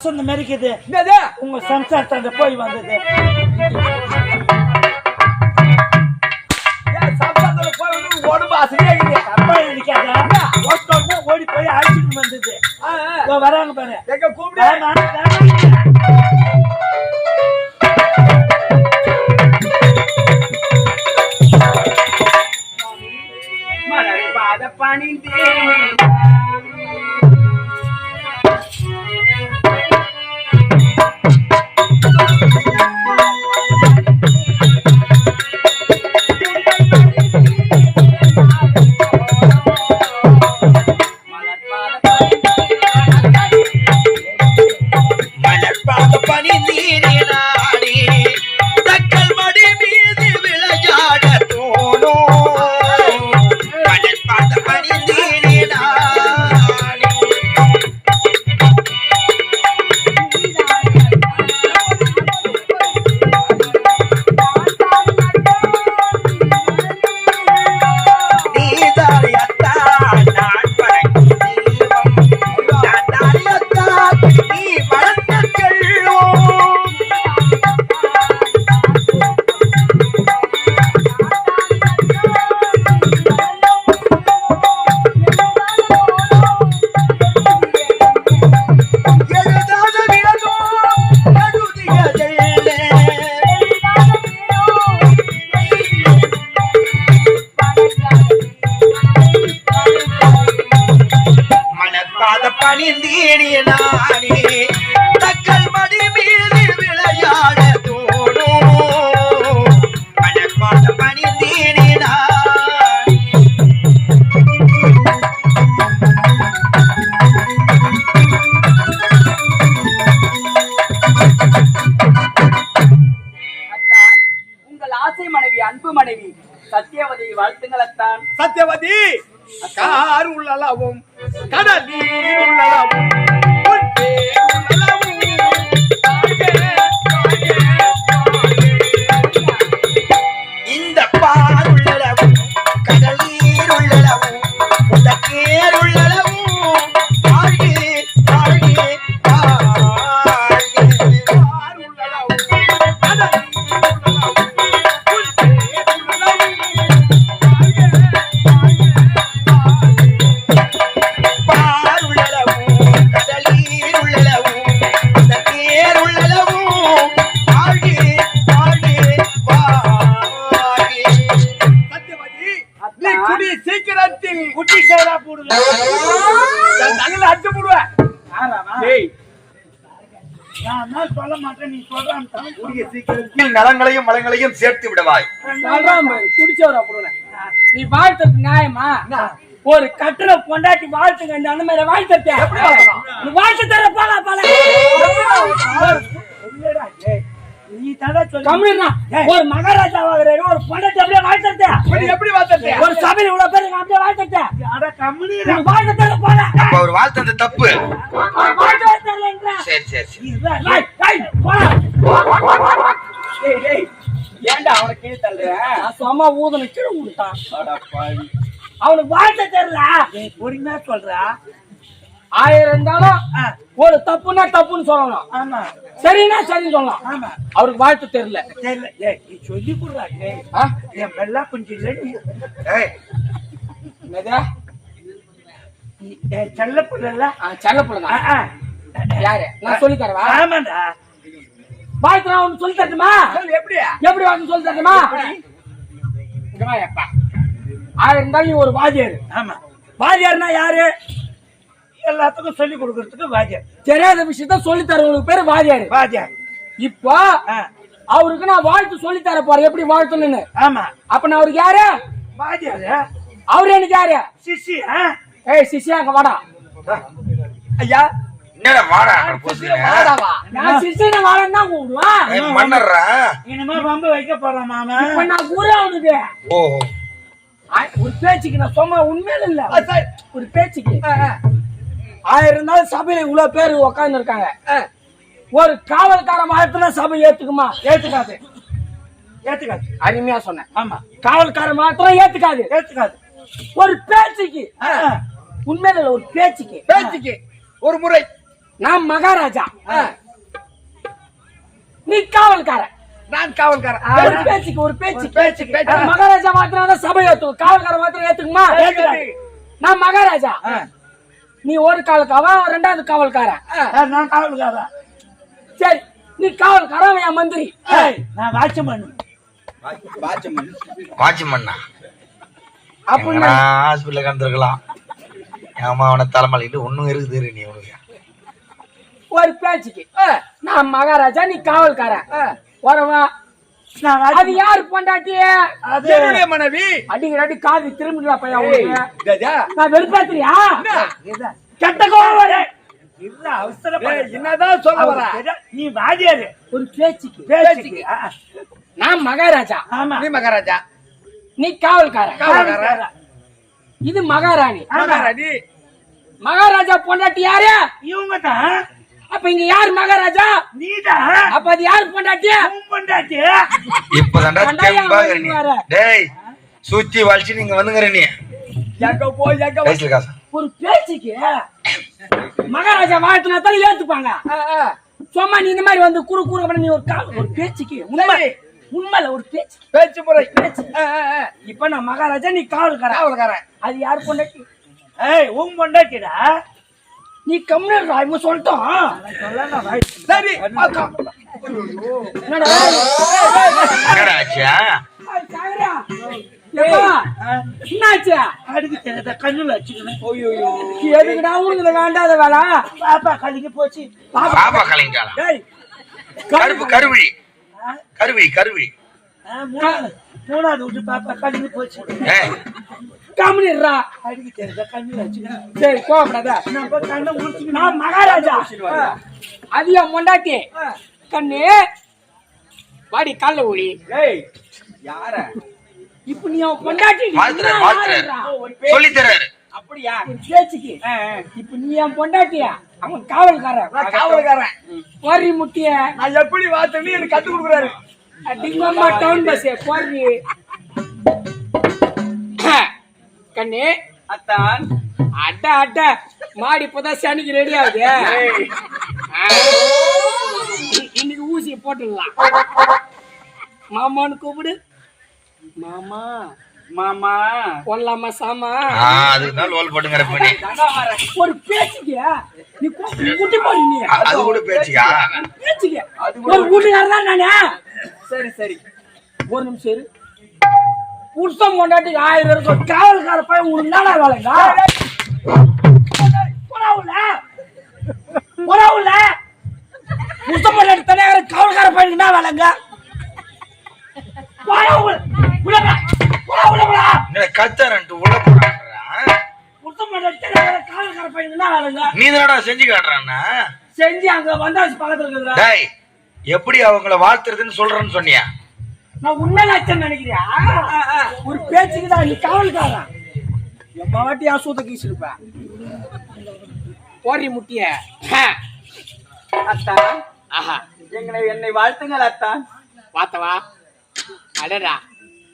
சொன்ன மெரிக்குது உங்க சம்சாரத்தாண்ட போய் வந்தது. உடம்பு அசதியா இருக்குது ஓடி போய் அழைச்சிட்டு வந்தது. வராங்க பாரு. எங்க கூப்பிடு. ஆமா, ஆமா. மலர் பாத பணிந்தேன். சத்தியவதி அத்தான் சத்யவதி கார் உள்ளளவும் குட்டி சேரா போடுங்க. என் தலையில அடிச்சு போடுவேன். சொல்ல மாட்டேன் நீ சொல்றான் நலங்களையும் மலங்களையும் சேர்த்து விடுவாய். சொல்றான் குடிச்சவரா போடுவேன். நீ வாழ்த்துறது நியாயமா? ஒரு கட்டுல பொண்டாட்டி வாழ்த்துங்க அந்த மாதிரி? நீ வாழ்த்து தர போல போல இல்லடா, டேய். நீ தடா சொல்லி கம்மிடுறா ஒரு மகாராஜா ஒரு பொண்டாட்டி அப்படியே நீ எப்படி பார்த்தே ஒரு சபையில இவ்வளவு பேர் அப்படியே வாழ்த்துட்ட அட போல அப்ப வாழ்த்தது தப்பு. சரி சரி சரி. லை, லை, போடா. டேய் டேய் ஏன்டா அவனை கீழே தள்ளுற? சும்மா ஊதன கீழே விட்டான் அவனுக்கு வாழ்த்த தெரியல. பொறுமையா சொல்றா. ஆயிரம் இருந்தாலும் ஒரு தப்புன்னா தப்புன்னு சொல்லலாம். ஆமா. சரின்னா சரின்னு சொல்லலாம். ஆமா. அவருக்கு வாழ்த்து தெரியல. தெரியல. டேய், நீ சொல்லி கொடுறா. ஆ? என் வெள்ளா குஞ்சு இல்ல நீ. ஏய். என்னது? செல்ல பிள்ளைல ஆ, செல்ல பிள்ளைதான். யாரு? நான் சொல்லி தரவா ஆமாண்டா. வாழ்த்து நான் உனக்கு சொல்லி தரட்டுமா? எப்படி? எப்படி வாழ்த்து சொல்லி தரட்டுமா? இங்க வா, எப்பா. ஆயிரம் இருந்தாலும் நீ ஒரு வாத்தியார். ஆமா. வாத்தியார்னா யாரு? எல்லாத்துக்கும் சொல்லி கொடுக்கறதுக்கு வாஜர் தெரியாத விஷயத்த சொல்லி தரவங்களுக்கு பேரு வாத்தியார். வாஜர் இப்போ அவருக்கு நான் வாழ்த்து சொல்லி தர போறேன். எப்படி வாழ்த்தணும்னு? ஆமா. அப்ப நான் அவருக்கு யாரு? வாஜர் அவரு எனக்கு யாரு? சிசி ஏய் சிசியா அங்க வாடா. ஐயா. என்னடா வாடா வாடாவா? நான் சிசின வாடன்னு தான் கூப்பிடுவேன் மன்னர்ரா? இனிமே வம்பு வைக்க போறோம் மாமா. இப்ப நான் ஊரே அவனுக்கு ஓஹோ. ஆ- ஒரு பேச்சுக்கு நான் சொன்ன உண்மையில இல்ல. ஒரு பேச்சுக்கு. ஆ, ஆ. ஆயிரம் இருந்தாலும் சபையில இவ்வளவு பேர் உட்கார்ந்து இருக்காங்க ஒரு காவல்கார மாத்திரம் சபை ஏத்துக்குமா? ஏத்துக்காது. ஏத்துக்காது. அருமையா சொன்னேன். ஆமா. காவல்கார மாத்திரம் ஏத்துக்காது. ஏத்துக்காது. ஒரு பேச்சுக்கு. உண்மையில ஒரு பேச்சுக்கு. பேச்சுக்கு. ஒரு முறை. நான் மகாராஜா. நீ காவல்காரன். நான் காவல்காரன். ஒரு பேச்சுக்கு ஒரு பேச்சு பேச்சு, பேச்சு. நான் மகாராஜா மாத்திரம் சபை ஏத்துக்கும். காவல்காரன் மாத்திரம் ஏத்துக்குமா. நான் மகாராஜா. நீ ஒரு காவல்காரன் அவன் ரெண்டாவது காவல்காரன். நான் காவல்காரன். சரி நீ காவல்காரன் அவன் என் மந்திரி. நான் வாட்ச்மேன். வாட்ச்மேன்னா? அப்படின்னா ஹாஸ்பிட்டல கலந்துருக்கலாம் ஆமா அவனை தலைமலையிட்டு ஒண்ணும் இருக்குது நீ உனக்கு. ஒரு பேச்சுக்கு. நான் மகாராஜா நீ காவல்காரன். வரவா அது. யாரு பொண்டாட்டி? அது என்னுடைய மனைவி. அடிக்கிற அடி காது திரும்பிடா பையன் உங்களுக்கு கஜா நான் வெறுப்பாத்திரியா. கெட்ட கோவம் வரு. என்னதான் சொல்ல வர. நீ வாதியாரு. ஒரு பேச்சுக்கு. பேச்சுக்கு. நான் மகாராஜா. ஆமா. நீ மகாராஜா. நீ காவல்காரன். காவல்காரன். இது மகாராணி. மகாராணி. மகாராஜா பொண்டாட்டி யாரு? இவங்க தான் அப்ப இங்க யார் மகாராஜா? நீதான் அப்ப அது யார் பொண்டாட்டி பொண்டாட்டி? இப்பதான்டா. டேய் சுத்தி வலிச்சு நீங்க வந்துங்கிற நீ எங்க போய் எங்க வா- பேசல காசு. ஒரு பேச்சுக்கு மகாராஜா வாழ்த்துனா தான் ஏத்துப்பாங்க. சும்மா நீ இந்த மாதிரி வந்து குறு குறு பண்ணி நீ ஒரு கால் ஒரு பேச்சுக்கு உண்மை. உண்மையில ஒரு பேச்சு. பேச்சு முறை. பேச்சு. இப்ப நான் மகாராஜா நீ காவல்காரன். காவல்காரன். அது யார் பொண்டாட்டி? ஏய் உன் பொண்டாட்டிடா? நீ கம்யூனல் ராய்மு சொல்லிட்டோம். சொல்லலாம் வாய். சரி இந்த வேண்டாத வேலை? பாப்பா கழுகி போச்சு. பாப்பா. டேய் கருப்பு கருவிழி. கருவிழி ஆ, மூணாவது விட்டு பாப்பா கழுகி போச்சு. அடுக்கு கண்ணுல வச்சுக்கணும் சரி கோவப்படாத. நம்ம கண்ணை நான் மகாராஜா. அது என் பொண்டாட்டி கண்ணு. வாடி கால்ல ஓடி ஏய் யார? இப்ப நீ அவன் பொண்டாட்டி? சொல்லி தர்றாரு அப்படியா? பேச்சுக்கு. இப்ப நீ என் பொண்டாட்டியா? அவன் காவல்காரன். நான் காவல்காரன். போரி முட்டிய. நான் எப்படி வாத்தன்னு எனக்கு கத்து கொடுக்குறாரு. அடிங்கம்மா டவுன் பஸ் போரி கண்ணு. அத்தான் அட அட. மாடி இப்பதான் சனிக்கு ரெடி ஆகுது. இன்னைக்கு ஊசியை போட்டுடலாம். மாமான்னு கூப்பிடு. மாமா மாமா. போடலாமா சாமா. ஆ அதுக்கு தான் லோல் போட்டுங்கிற பண்ணி. ஒரு பேச்சுக்கு. நீ குட்டி போடு நீ. அது கூட பேச்சுக்கா? ஒரு பேச்சுக்கு ஒரு வீட்டுக்காரர் தான் நானே. சரி சரி. ஒரு நிமிஷம் இரு. புருஷன் கொண்டாட்டிக்கு ஆயிரம் இருக்கும். காவல்கார பையன் உங்களுக்கு என்னடா வேலைங்க போடா. உள்ள புருஷன் கொண்டாட்டி தனியாக காவல்கார பையனுக்கு என்ன வேலைங்க கொண்டாட்டி நீ தானடா செஞ்சு காட்டுறான்னா? செஞ்சு அங்க வந்தாச்சு பக்கத்துல எப்படி அவங்கள வாழ்த்துறதுன்னு சொல்றேன்னு சொன்னியா? நான் உண்மை லட்சம் நினைக்கிறியா? ஒரு பேச்சுக்கு தான் நீ காவல்காரன். எம்மா வாட்டி ஆசூத்த கீசிருப்பேன் போடுறி முட்டிய. அத்தான் ஆஹா. எங்களை என்னை வாழ்த்துங்கள் அத்தான் பார்த்தவா? அடடா.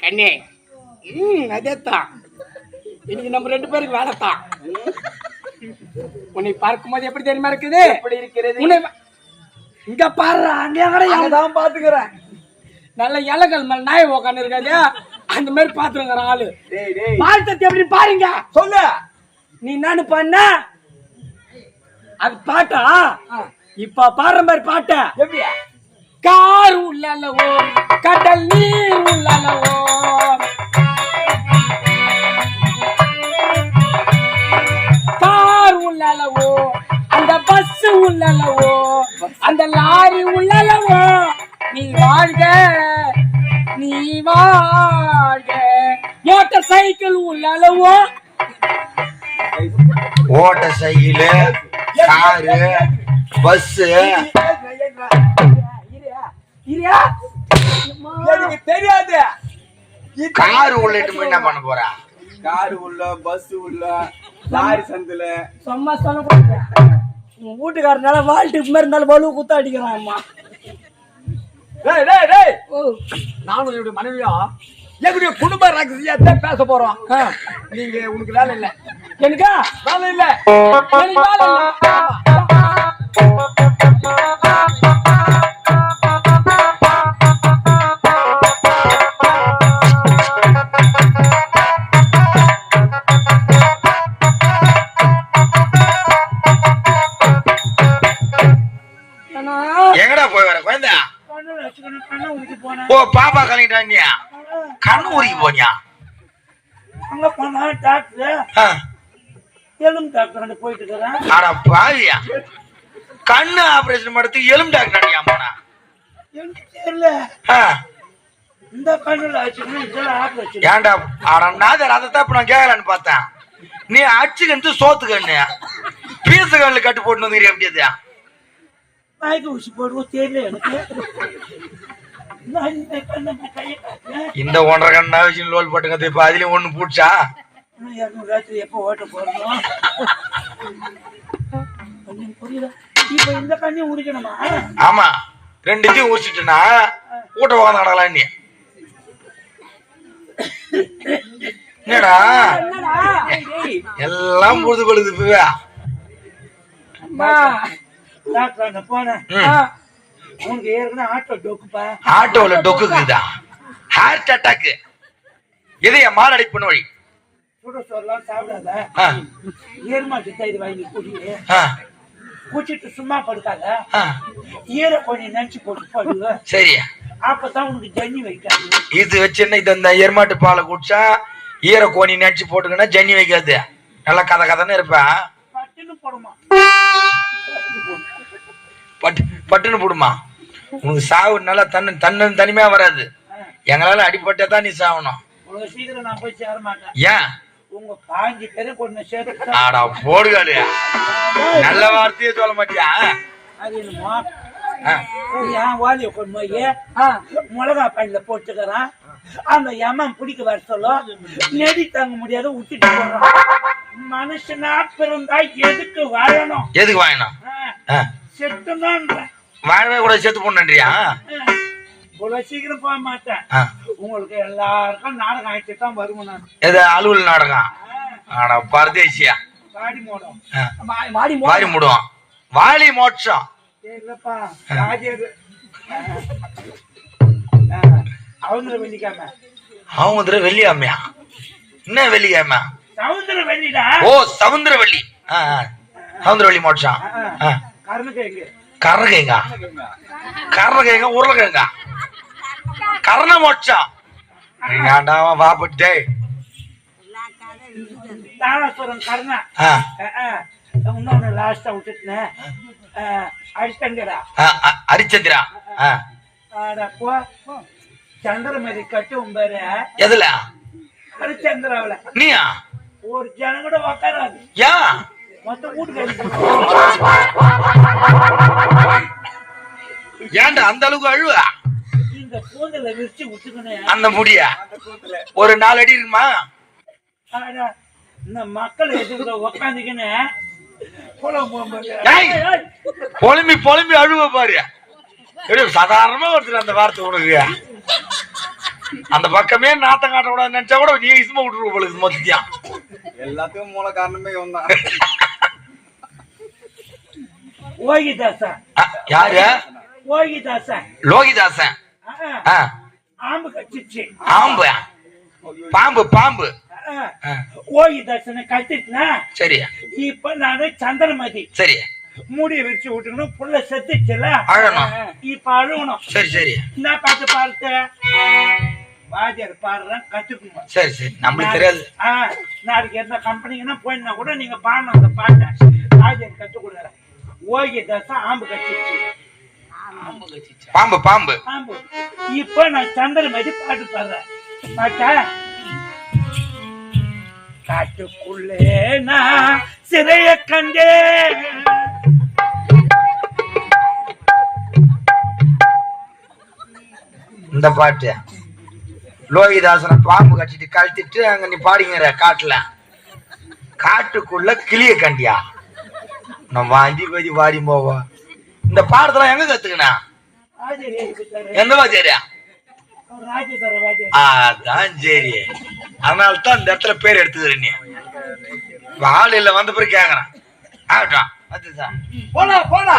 கண்ணே. ம் அதேத்தான் இன்னைக்கு நம்ம ரெண்டு பேருக்கு வேலை தான் உன்னை பார்க்கும்போது எப்படி தெரியுமா இருக்குது? எப்படி இருக்கிறது? உன்னை இங்க பாரு அங்கே கூட. அங்கதான் பாத்துக்கிறேன் நல்ல இலகல் மேல நாய் உக்காந்து இருக்காது. அந்த மாதிரி பாத்துருங்கிற ஆளு. வாழ்த்தத்தை எப்படி பாருங்க? சொல்லு. நீ என்னன்னு பண்ண அது பாட்டா? இப்ப பாடுற மாதிரி பாட்ட. கார் உள்ளளவோ கடல் நீர் உள்ளளவோ கார் உள்ளளவோ அந்த பஸ் உள்ளளவோ அந்த லாரி உள்ளளவோ நீ வாழ்க நீ வாழ்க. மோட்டார் சைக்கிள் உள்ளளவோ ஓட்ட சைக்கிள் காரு பஸ் இரியா எனக்கு தெரியாது. காரு உள்ளிட்டு போய் என்ன பண்ண போறா? காரு உள்ள பஸ் உள்ள லாரி சந்துல. சும்மா சொல்லக்கூடாது உன் வீட்டுக்காரனால வாழ்ட்டு மாதிரி இருந்தாலும் வலு குத்த அடிக்கிறான் அம்மா. நானும் என்னுடைய மனைவியா? எங்களுடைய குடும்ப ரகசியத்தை பேச போறோம். நீங்க உனக்கு வேலை இல்ல. எனக்கா? வேலை இல்ல. எனக்கு வேலை இல்லை. ஏன்னா, எங்கடா போய் வர குழந்தை கண்ணுல வச்சுக்கணும் கண்ணை உரிக்க போனேன் ஓ பாப்பா கலங்கிட்டானியா கண்ணு ஊறிக்கு போனியா? அங்க போனா டாக்டர். ஆ, எலும்பு டாக்டர் போயிட்டு இருக்கிறேன். அட பாவியா. கண்ணு ஆபரேஷன் படுத்து எலும்பு டாக்டர் போனா? எனக்கு தெரியல. இந்த கண்ணுல வச்சுக்கணும் ஏன்டா அட நாதர் அதைத்தான் இப்ப நான் கேட்கலான்னு பார்த்தேன். நீ அச்சு கண்டு சோத்து கண்ணு பீச கட்டு போட்டு வந்து எப்படியா நாய்க்கு ஊசி போடுவோம் தெரியல எனக்கு. நான் இந்த ஒன்றரை கண்ணா வச்சு லோல் போட்டுங்க. இப்ப அதுலயும் ஒண்ணு ராத்திரி எப்போ ஓட்ட போறோம் புரியல இப்ப இந்த கண்ணையும் உரிக்கணுமா ஆமா. ரெண்டுத்தையும் உரிச்சிட்டுனா? ஊட்ட உட்காந்து நடக்கலாம் நீ. என்னடா? எல்லாம் பொழுது பழுது இப்பவே. போனேன். உனக்கு ஏற்கனவே ஆட்டோ டொக்குப்பா. ஆட்டோல டொக்குக்குதா ஹார்ட் அட்டாக் இதய மாரடைப்பு நோய். சுட சொல்லலாம் சாப்பிடாத. ஏர்மாட்டு தயிர் வாங்கி குடி ஆ, குடிச்சிட்டு சும்மா படுக்காத. ஈர கொஞ்சம் நினைச்சு போட்டு படுங்க. சரி அப்பதான் உனக்கு ஜன்னி வைக்காது. இது வச்சு என்ன இது இந்த எருமாட்டு பாலை குடிச்சா ஈர கோணி நினைச்சு போட்டுக்கினா ஜன்னி வைக்காது. நல்லா கதை கதைன்னு இருப்பேன். பட்டுன்னு போடுமா. பட்டுன்னு போடுமா? உனக்கு சாவு நல்லா தன்னு தன்னு தனிமையா வராது. எங்களால அடிபட்டா தான் நீ சாவணும். சீக்கிரம் நான் போய் சேர மாட்டேன். ஏன்? உங்க பாஞ்சு பேரும் கொஞ்சம் சேர்த்து ஆடா போடுகாடு நல்ல வார்த்தையே சொல்ல மாட்டியா? அது என்னமோ? என் வாலிய கொண்டு போய். மிளகா பையில போட்டுக்கிறான். அந்த எமன் பிடிக்க வர சொல்லும் நெடி தாங்க முடியாத விட்டுட்டு போறான் மனுஷனா பிறந்தா எதுக்கு வாழணும்? எதுக்கு ஆ, செத்துனான்றேன். வாழவே கூட செத்து போடணுன்றியா இவ்வளவு சீக்கிரம் போக மாட்டேன். உங்களுக்கு எல்லாருக்கும் நாடகம் ஆயிட்டு தான் வருவேன் நான். எது அலுவல் நாடகம் ஆடா பரதேசியா? பாடி மோடம். ஆ, மா- மாடி மோ- வாரி முடுவோம் வாலி மோட்சம். இல்லப்பா ராஜேரு சவுந்தர வெள்ளிக்காம அவங்க வெள்ளியாமையா என்ன வெள்ளியாம சவுந்தர வெள்ளிடா. ஓ சவுந்தரவள்ளி ஆ, ஆ. சவுந்தரவள்ளி மோட்சம். கரணகைங்க கரணகைங்க உருளைக்கிழங்க. கரண மோட்சம். ஏன்டா அவன் வாப்பட்டே தாராசுரம் கருணா. ஆ, இன்னொன்னு லாஸ்டா விட்டுட்டேன். ஹரிச்சந்திரா. போ. சந்திரமதி கட்டு உம்பாரு எதுல? ஹரிச்சந்திராவில நீயா? ஒரு ஜனம் கூட உக்காராது. ஏன் ஏன்டா அந்த அளவுக்கு அழுவ? அந்த முடிய. ஒரு நாலு அடி இருக்குமா? இந்த மக்கள் ஏய்! பொலம்பி பொலம்பி அழுவ பாரு. சாதாரணமா ஒருத்தர் அந்த வார்த்தை உனக்கு அந்த பக்கமே நாத்தம் காட்ட கூடாது நினைச்சா கூட நீ இசும விட்டுருவ பொழுது மொத்தியம் எல்லாத்துக்கும் மூல காரணமே இவன் தான் ஓகிதாசன் யாரு? ஓகிதாசன் லோகிதாசன் ஆ, ஆம்பு கச்சிச்சு ஆம்பு பாம்பு பாம்பு. ஓகிதாசனை கட்டிட்டுனா சரி. இப்ப நானு சந்திரமதி. சரி. மூடிய விரிச்சு விட்டுக்கணும் புள்ள செத்துச்சுல. அழணும். இப்ப அழுகணும். சரி சரி. என்ன பாட்டு பாடுத்த வாத்தியார் பாடுறேன் கத்துக்கணும் சரி சரி. நம்மளுக்கு தெரியாது. நாளைக்கு எந்த கம்பெனிக்குன்னா போயிருந்தா கூட நீங்க பாடணும் அந்த பாட்டை. வாத்தியார் கத்துக் கொடுக்குறேன் ஓகிதாசன் ஆம்பு கச்சிச்சு பாம்பு பாம்பு. ஆம்பு இப்ப நான் சந்திரமதி பாட்டு பாடுறேன். பாட்டா காட்டுக்குள்ளே நான் சிறைய கண்டே இந்த பாட்டு. லோகிதாசனை பாம்பு கட்டிட்டு கழட்டிட்டு அங்க நீ பாடிங்கிற காட்டுல. காட்டுக்குள்ள கிளிய கண்டியா? நான் வாங்கி போய் வாடி போவோம். இந்த பாடத்தெல்லாம் எங்க கத்துக்கணா ஆஜரி சரியா எந்த வாத்தியாரியா அதான் சரி. அதனால தான் இந்த இடத்துல பேர் எடுத்துக்கிற நீ. வாழையில வந்த பிறகு கேக்குறான். ஆகட்டும் அதுதான் போடா போடா.